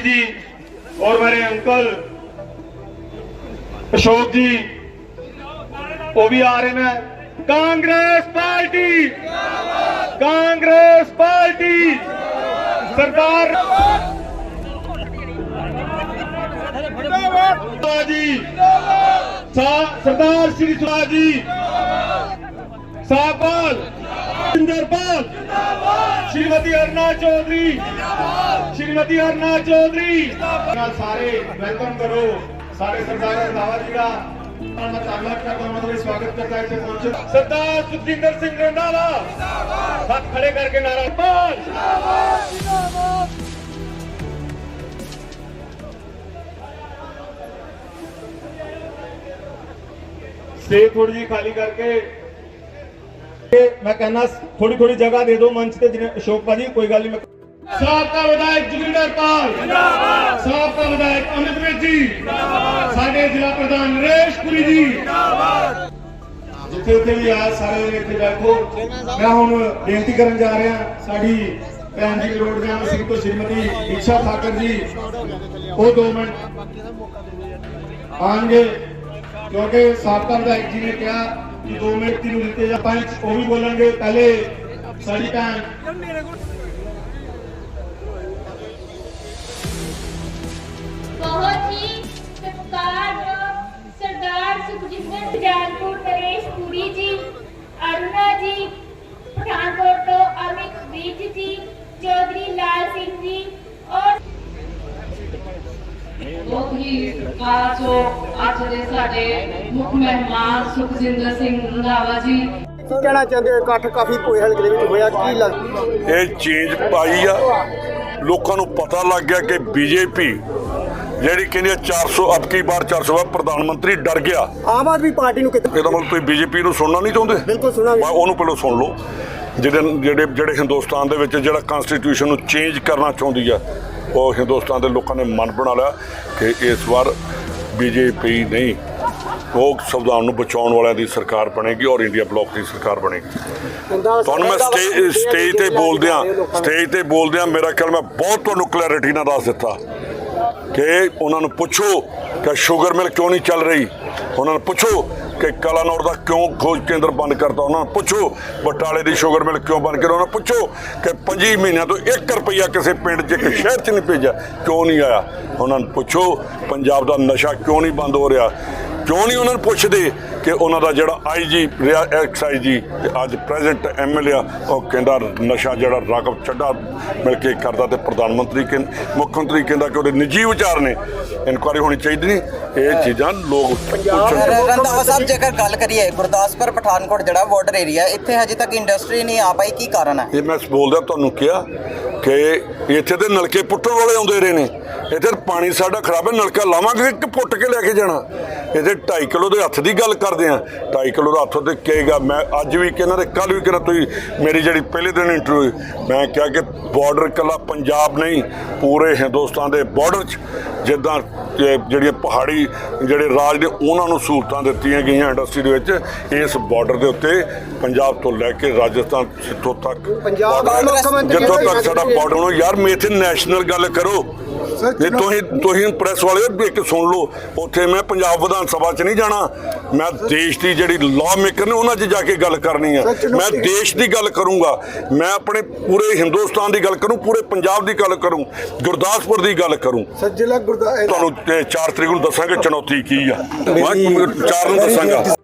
जी और मेरे अंकल अशोक जी, वो भी आ रहे हैं कांग्रेस पार्टी! कांग्रेस पार्टी! सरदार जी, सरदार श्री सुहा जी सुंदरपाल श्रीमती अरना चौधरी। श्रीमती अरना चौधरी। सारे वेलकम करो। सारे सरदार रंधावा जी का स्वागत करता है खड़े करके नारा से थोड़ी जी खाली करके ਮੈਂ ਕਹਿੰਦਾ ਥੋੜੀ ਥੋੜੀ ਜਗ੍ਹਾ ਦੇ ਦਿਓ ਮੰਚ ਤੇ ਜਿਵੇਂ ਅਸ਼ੋਕ ਭਾਜੀ ਕੋਈ ਗੱਲ ਨਹੀਂ ਮੈਂ ਸਾਬਕਾ ਵਿਧਾਇਕ ਜਗਿੰਦਰ ਪਾਲ। ਜਿੰਦਾਬਾਦ। ਸਾਬਕਾ ਵਿਧਾਇਕ ਅਮਿਤਵੀਰ ਜੀ। ਜਿੰਦਾਬਾਦ। ਸਾਡੇ ਜ਼ਿਲ੍ਹਾ ਪ੍ਰਧਾਨ ਨਰੇਸ਼ ਪੁਰੀ ਜੀ। ਜਿੰਦਾਬਾਦ। ਜਿੱਥੇ ਉੱਥੇ ਵੀ ਆ ਸਾਰੇ ਇੱਥੇ ਬੈਠੋ। ਮੈਂ ਹੁਣ ਬੇਨਤੀ ਕਰਨ ਜਾ ਰਿਹਾ ਸਾਡੀ ਭੈਣ ਜੀ ਰੋਡ ਦੇ ਸਿੰਘ ਤੋਂ ਸ਼੍ਰੀਮਤੀ ਦੀਕਸ਼ਾ ਠਾਕਰ ਜੀ। ਉਹ 2 ਮਿੰਟ ਆਣਗੇ ਕਿਉਂਕਿ ਸਾਬਕਾ ਵਿਧਾਇਕ ਜੀ ਨੇ ਕਿਹਾ ਕਿ 2 ਮਿੰਟ ਤੀਨੂੰ ਦਿੱਤੇ ਜਾਂ ਪੰਜ ਉਹ ਵੀ ਬੋਲਣਗੇ ਪਹਿਲੇ ਸਾਡੀ ਭੈਣ ਬਹੁਤ ਹੀ ਸਤਿਕਾਰਯੋਗ ਸਰਦਾਰ ਸੁਖਜਿੰਦਰ ਜਾਨਪੁਰ ਨਰੇਸ਼ ਪੁਰੀ ਜੀ ਅਰੁਣਾ ਜੀ ਪਠਾਨਕੋਟ ਤੋਂ ਅਮਿਤ ਵਿਜ ਜੀ ਚੌਧਰੀ ਲਾਲ ਸਿੰਘ ਜੀ ਔਰ ਬਹੁਤ ਹੀ ਕਾਜੋ ਅੱਜ ਦੇ ਸਾਡੇ ਮੁੱਖ ਮਹਿਮਾਨ ਸੁਖਜਿੰਦਰ ਸਿੰਘ ਰੰਧਾਵਾ ਜੀ। ਕੀ ਕਹਿਣਾ ਚਾਹੁੰਦੇ ਹੋ? ਇਕੱਠ ਕਾਫੀ ਕੋਈ ਹਲਕੇ ਦੇ ਵਿੱਚ ਹੋਇਆ। ਕੀ ਲੱਗ ਇਹ ਚੇਂਜ ਪਾਈ ਆ। ਲੋਕਾਂ ਨੂੰ ਪਤਾ ਲੱਗ ਗਿਆ ਕਿ ਬੀਜੇਪੀ ਜਿਹੜੀ ਕਹਿੰਦੀ ਆ 400 ਅਬ ਕੀ ਬਾਰ 400 ਵਾਰ ਪ੍ਰਧਾਨ ਮੰਤਰੀ ਡਰ ਗਿਆ। ਆਮ ਆਦਮੀ ਪਾਰਟੀ ਨੂੰ ਕਿਤੇ ਇਹਦਾ ਮਤਲਬ ਤੁਸੀਂ ਬੀਜੇਪੀ ਨੂੰ ਸੁਣਨਾ ਨਹੀਂ ਚਾਹੁੰਦੇ? ਬਿਲਕੁਲ ਸੁਣਾਂਗੇ ਮੈਂ ਉਹਨੂੰ ਪਹਿਲਾਂ ਸੁਣ ਲਓ। ਜਿਹੜੇ ਜਿਹੜੇ ਜਿਹੜੇ ਹਿੰਦੁਸਤਾਨ ਦੇ ਵਿੱਚ ਜਿਹੜਾ ਕਨਸਟੀਟਿਊਸ਼ਨ ਨੂੰ ਚੇਂਜ ਕਰਨਾ ਚਾਹੁੰਦੀ ਆ ਉਹ ਹਿੰਦੁਸਤਾਨ ਦੇ ਲੋਕਾਂ ਨੇ ਮਨ ਬਣਾ ਲਿਆ ਕਿ ਇਸ ਵਾਰ ਬੀਜੇਪੀ ਨਹੀਂ ਉਹ ਸੰਵਿਧਾਨ ਨੂੰ ਬਚਾਉਣ ਵਾਲਿਆਂ ਦੀ ਸਰਕਾਰ ਬਣੇਗੀ ਔਰ ਇੰਡੀਆ ਬਲੌਕ ਦੀ ਸਰਕਾਰ ਬਣੇਗੀ। ਤੁਹਾਨੂੰ ਮੈਂ ਸਟੇਜ ਸਟੇਜ ਤੇ ਬੋਲਦਿਆਂ ਸਟੇਜ ਤੇ ਬੋਲਦਿਆਂ ਮੇਰਾ ਖਿਆਲ ਮੈਂ ਬਹੁਤ ਤੁਹਾਨੂੰ ਕਲੈਰਿਟੀ ਨਾਲ ਦੱਸ ਦਿੱਤਾ। ਕਿ ਉਹਨਾਂ ਨੂੰ ਪੁੱਛੋ ਕਿ ਸ਼ੂਗਰ ਮਿਲ ਕਿਉਂ ਨਹੀਂ ਚੱਲ ਰਹੀ। ਉਹਨਾਂ ਨੂੰ ਪੁੱਛੋ ਕਿ ਕਲਾਨੌਰ ਦਾ ਕਿਉਂ ਖੋਜ ਕੇਂਦਰ ਬੰਦ ਕਰਤਾ। ਉਹਨਾਂ ਨੂੰ ਪੁੱਛੋ ਬਟਾਲੇ ਦੀ ਸ਼ੂਗਰ ਮਿਲ ਕਿਉਂ ਬੰਦ ਕਰ। ਉਹਨਾਂ ਨੂੰ ਪੁੱਛੋ ਕਿ 5 ਮਹੀਨਿਆਂ ਤੋਂ 1 ਰੁਪਈਆ ਕਿਸੇ ਪਿੰਡ 'ਚ ਇੱਕ ਸ਼ਹਿਰ 'ਚ ਨਹੀਂ ਭੇਜਿਆ। ਕਿਉਂ ਨਹੀਂ ਆਇਆ? ਉਹਨਾਂ ਨੂੰ ਪੁੱਛੋ, ਪੰਜਾਬ ਦਾ ਨਸ਼ਾ ਕਿਉਂ ਨਹੀਂ ਬੰਦ ਹੋ ਰਿਹਾ? ਕਿਉਂ ਨਹੀਂ ਉਹਨਾਂ ਨੂੰ ਪੁੱਛਦੇ? ਕਿ ਉਹਨਾਂ ਦਾ ਜਿਹੜਾ ਆਈਜੀ ਰਿਹਾ ਐਕਸ ਆਈਜੀ ਤੇ ਅੱਜ ਪ੍ਰੈਜ਼ੈਂਟ ਐਮਐਲਏ ਆ ਉਹ ਕਹਿੰਦਾ ਨਸ਼ਾ ਜਿਹੜਾ ਰਾਘਵ ਚੱਡਾ ਮਿਲ ਕੇ ਕਰਦਾ ਤੇ ਪ੍ਰਧਾਨ ਮੰਤਰੀ ਕਹਿੰ ਮੁੱਖ ਮੰਤਰੀ ਕਹਿੰਦਾ ਕਿ ਉਹਦੇ ਨਿੱਜੀ ਵਿਚਾਰ ਨੇ ਇਨਕੁਆਰੀ ਹੋਣੀ ਚਾਹੀਦੀ ਨਹੀਂ ਇਹ ਚੀਜ਼ਾਂ ਲੋਕ ਰੰਧਾਵਾ ਸਾਹਿਬ ਜੇਕਰ ਗੱਲ ਕਰੀਏ ਗੁਰਦਾਸਪੁਰ ਪਠਾਨਕੋਟ ਜਿਹੜਾ ਬਾਰਡਰ ਏਰੀਆ ਇੱਥੇ ਹਜੇ ਤੱਕ ਇੰਡਸਟਰੀ ਨਹੀਂ ਆ ਪਾਈ ਕੀ ਕਾਰਨ ਹੈ? ਇਹ ਮੈਂ ਬੋਲਦਾ ਤੁਹਾਨੂੰ ਕਿਹਾ ਕਿ ਇੱਥੇ ਤੇ ਨਲਕੇ ਪੁੱਟਣ ਵਾਲੇ ਆਉਂਦੇ ਰਹੇ ਨੇ ਇੱਥੇ ਪਾਣੀ ਸਾਡਾ ਖਰਾਬ ਹੈ ਨਲਕਾ ਲਾਵਾਂਗੇ ਕਿ ਪੁੱਟ ਕੇ ਲੈ ਕੇ ਜਾਣਾ? ਇਹਦੇ 2.5 ਕਿਲੋ ਦੇ ਹੱਥ ਦੀ ਗੱਲ ਕਰਦੇ ਆ। 2.5 ਕਿਲੋ ਦਾ ਹੱਥ ਤੇ ਕਹੇਗਾ ਮੈਂ ਅੱਜ ਵੀ ਕਹਿੰਦਾ ਤੇ ਕੱਲ ਵੀ ਕਹਿੰਦਾ ਤੁਸੀਂ ਮੇਰੀ ਜਿਹੜੀ ਪਹਿਲੇ ਦਿਨ ਇੰਟਰਵਿਊ ਮੈਂ ਕਿਹਾ ਕਿ ਬਾਰਡਰ ਕੱਲਾ ਪੰਜਾਬ ਨਹੀਂ ਪੂਰੇ ਹਿੰਦੁਸਤਾਨ ਦੇ ਬਾਰਡਰ 'ਚ ਜਿੱਦਾਂ ਜਿਹੜੀਆਂ ਪਹਾੜੀ ਜਿਹੜੇ ਰਾਜ ਨੇ ਉਹਨਾਂ ਨੂੰ ਸਹੂਲਤਾਂ ਦਿੱਤੀਆਂ ਗਈਆਂ ਇੰਡਸਟਰੀ ਦੇ ਵਿੱਚ ਇਸ ਬਾਰਡਰ ਦੇ ਉੱਤੇ ਪੰਜਾਬ ਤੋਂ ਲੈ ਕੇ ਰਾਜਸਥਾਨ ਜਿੱਥੋਂ ਤੱਕ। ਪੰਜਾਬ ਦਾ ਮੁੱਖ ਮੰਤਰੀ ਜਿੱਥੋਂ ਤੱਕ ਸਾਡਾ ਬਾਰਡਰ ਨੂੰ ਯਾਰ ਮੈਂ ਇੱਥੇ ਨੈਸ਼ਨਲ ਗੱਲ ਕਰੋ। ਜੇ ਤੁਸੀਂ ਤੁਸੀਂ ਪ੍ਰੈਸ ਵਾਲੇ ਵੀ ਇੱਕ ਸੁਣ ਲਓ। ਉੱਥੇ ਮੈਂ ਪੰਜਾਬ ਵਿਧਾਨ ਸਭਾ 'ਚ ਨਹੀਂ ਜਾਣਾ। ਮੈਂ ਦੇਸ਼ ਦੀ ਜਿਹੜੀ ਲਾਅ ਮੇਕਰ ਨੇ ਉਹਨਾਂ 'ਚ ਜਾ ਕੇ ਗੱਲ ਕਰਨੀ ਆ। ਮੈਂ ਦੇਸ਼ ਦੀ ਗੱਲ ਕਰੂੰਗਾ। ਮੈਂ ਆਪਣੇ ਪੂਰੇ ਹਿੰਦੁਸਤਾਨ ਦੀ ਗੱਲ ਕਰੂੰ ਪੂਰੇ ਪੰਜਾਬ ਦੀ ਗੱਲ ਕਰੂੰ ਗੁਰਦਾਸਪੁਰ ਦੀ ਗੱਲ ਕਰੂੰ। ਸੱਜਲਾ ਗੁਰਦਾ ਤੁਹਾਨੂੰ 4 ਤਰੀਕ ਨੂੰ ਦੱਸਾਂਗੇ ਚੁਣੌਤੀ ਕੀ ਆ। ਮੈਂ 4 ਨੂੰ ਦੱਸਾਂਗਾ।